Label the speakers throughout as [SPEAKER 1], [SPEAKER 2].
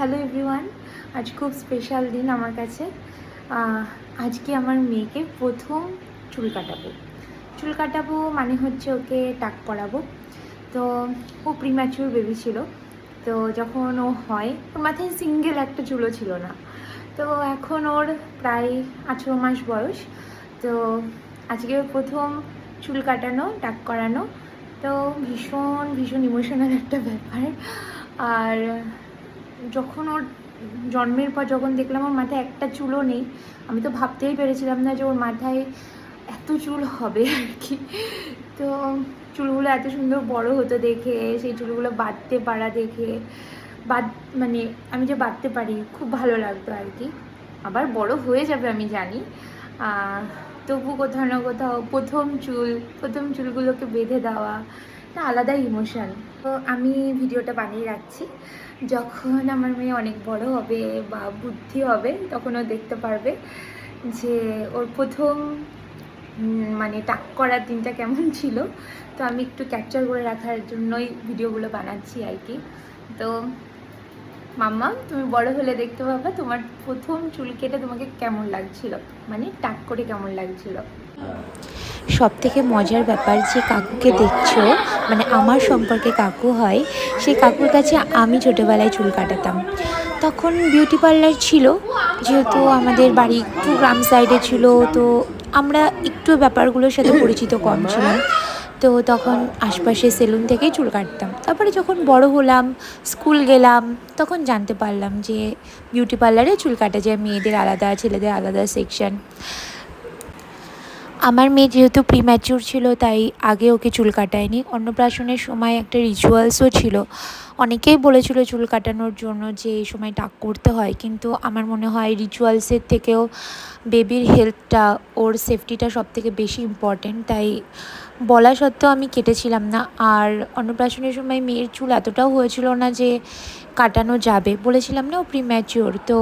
[SPEAKER 1] Hello everyone, আজ খুব special দিন আমার কাছে। আজকে আমার মেয়েকে প্রথম চুল কাটাবো। চুল কাটাবো মানে হচ্ছে ওকে টাক পরাবো। তো ও প্রিম্যাচুর বেবি ছিল। তো যখন ও হয়, ওর মাথায় সিঙ্গেল একটা চুলও ছিল না। তো এখন ওর প্রায় আঠেরো মাস বয়স। তো আজকে প্রথম চুল কাটানো, টাক করানো। তো ভীষণ ভীষণ ইমোশনাল একটা ব্যাপার। আর যখন ওর জন্মের পর যখন দেখলাম ওর মাথায় একটা চুলও নেই, আমি তো ভাবতেই পেরেছিলাম না যে ওর মাথায় এত চুল হবে আর কি। তো চুলগুলো এত সুন্দর বড় হতো দেখে, সেই চুলগুলো বাঁধতে পারা দেখে বাদ মানে আমি যে বাঁধতে পারি, খুব ভালো লাগতো আর কি। আবার বড় হয়ে যাবে আমি জানি। তবু কোথাও না কোথাও প্রথম চুল, প্রথম চুলগুলোকে বেঁধে দেওয়া একটা আলাদা ইমোশন তো আমি ভিডিওটা বানিয়ে রাখছি। যখন আমার মেয়ে অনেক বড় হবে বা বুদ্ধি হবে, তখন ও দেখতে পারবে যে ওর প্রথম মানে টাক করার দিনটা কেমন ছিল। তো আমি একটু ক্যাপচার করে রাখার জন্যই ভিডিওগুলো বানাচ্ছি আর কি। তো মাম্মা, তুমি বড় হলে দেখতে পাবে তোমার প্রথম চুল কেটে তোমাকে কেমন লাগছিল? মানে টাক করে কেমন লাগছিল?
[SPEAKER 2] সব থেকে মজার ব্যাপার যে কাকুকে দেখছ মানে আমার সম্পর্কে কাকু হয়, সেই কাকুর কাছে আমি ছোটোবেলায় চুল কাটাতাম। তখন বিউটি পার্লার ছিল, যেহেতু আমাদের বাড়ি একটু গ্রাম সাইডে ছিল, তো আমরা একটু ব্যাপারগুলোর সাথে পরিচিত কম ছিলাম। তো তখন আশপাশে সেলুন থেকেই চুল কাটতাম। তারপরে যখন বড় হলাম স্কুল গেলাম, তখন জানতে পারলাম যে বিউটি পার্লারে চুল কাটা যায়, মেয়েদের আলাদা, ছেলেদের আলাদা সেকশন আমার মেয়ে যেহেতু প্রিম্যাচিউর ছিল, তাই আগে ওকে চুল কাটায়নি। অন্নপ্রাশনের সময় একটা রিচুয়ালসও ছিল। অনেকেই বলেছিল চুল কাটানোর জন্য যে এই সময় টাক করতে হয়, কিন্তু আমার মনে হয় রিচুয়ালসের থেকেও বেবির হেলথটা ওর সেফটিটা সব থেকে বেশি ইম্পর্টেন্ট তাই বলা সত্ত্বেও আমি কেটেছিলাম না। আর অন্নপ্রাশনের সময় মেয়ের চুল এতটাও হয়েছিল না যে কাটানো যাবে। বলেছিলাম না ও প্রিম্যাচিওর তো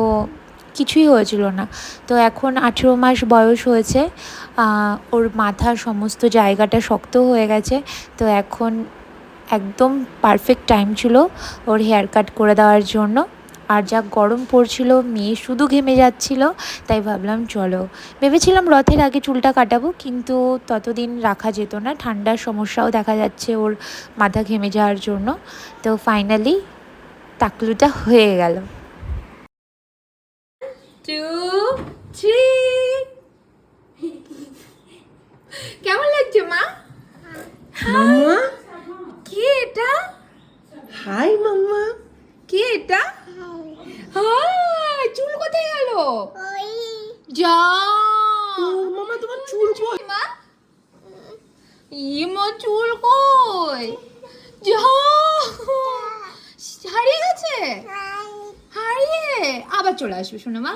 [SPEAKER 2] কিছুই হয়েছিল না। তো এখন আঠেরো মাস বয়স হয়েছে ওর মাথা সমস্ত জায়গাটা শক্ত হয়ে গেছে, তো এখন একদম পারফেক্ট টাইম ছিল ওর হেয়ার কাট করে দেওয়ার জন্য। আর যা গরম পড়ছিল, মেয়ে শুধু ঘেমে যাচ্ছিল, তাই ভাবলাম চলো। ভেবেছিলাম রথের আগে চুলটা কাটাবো, কিন্তু ততদিন রাখা যেত না, ঠান্ডার সমস্যাও দেখা যাচ্ছে ওর মাথা ঘেমে যাওয়ার জন্য। তো ফাইনালি তাকলুটা হয়ে গেল।
[SPEAKER 1] টু থ্রি কেমন লাগছে মা?
[SPEAKER 3] মাম্মা
[SPEAKER 1] কি এটা?
[SPEAKER 3] Hi mumma.
[SPEAKER 1] কি এটা? চুল কোথায় গেল? যা।
[SPEAKER 3] ও মামা তোমার চুল কই
[SPEAKER 1] মা? ইমা চুল কই? যা হারিয়ে গেছে হারিয়ে আবার চলে আসবে শোনো মা।